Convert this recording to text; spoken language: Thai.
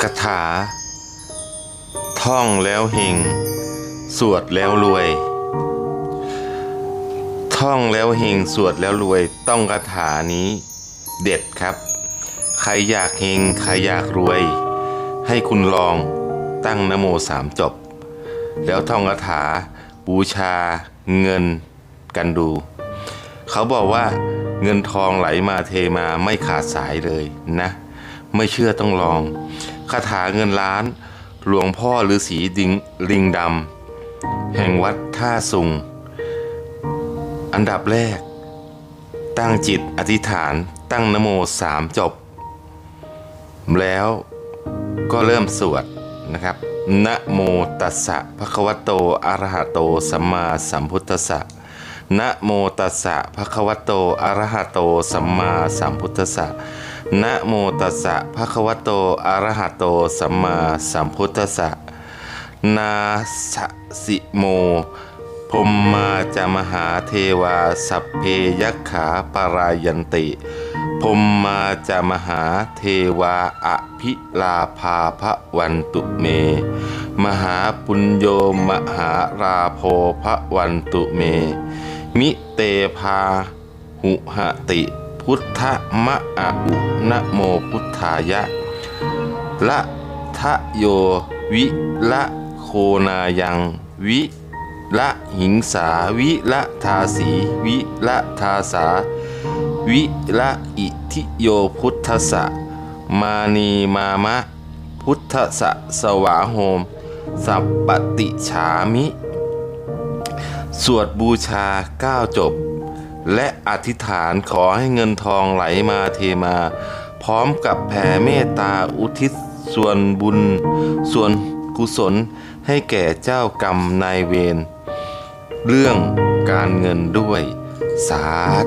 คาถา ท่องแล้วเฮงสวดแล้วรวย ท่องแล้วเฮงสวดแล้วรวย ต้องคาถานี้เด็ดครับ ใครอยากเฮงใครอยากรวย ให้คุณลองตั้งนโมสามจบ แล้วท่องคาถาบูชาเงินกันดู เขาบอกว่า เงินทองไหลมาเทมาไม่ขาดสายเลยนะ ไม่เชื่อต้องลองคาถาเงินล้าน หลวงพ่อฤาษีดิงลิงดำแห่งวัดท่าสุง อันดับแรก ตั้งจิตอธิษฐานตั้งนโมสามจบ แล้วก็เริ่มสวดนะครับนะโมตัสสะภะคะวะโตอะระหะโต สัมมาสัมพุทธัสสะ นะโมตัสสะภะคะวะโต อะระหะโต สัมมาสัมพุทธัสสะนะโมตัสสะภะคะวะโต อะระหะโต สัมมาสัมพุทธัสสะนาสสิโมพมมาจามหาเทวา สัพเพยักขาปรายันติพมมาจามหาเทวาอภิลาภาพระวันตุเม มหาปุญโยมหาราโพพระวันตุเม มิเตภาหุหติ พุทธมะอะอุนะโมพุทธายะ ละทะโยวิละโคนายังวิละหิงสาวิละทาสีวิละทาสา วิละอิทิโยพุทธสะมานีมามะ พุทธสะสวาโหม สัปปติฉามิ วดบูชาเก้าจบ และอธิษฐานขอให้เงินทองไหลมาเทมา พร้อมกับแผ่เมตตาอุทิศส่วนบุญ ส่วนกุศลให้แก่เจ้ากรรมนายเวรเรื่องการเงินด้วยสาธุ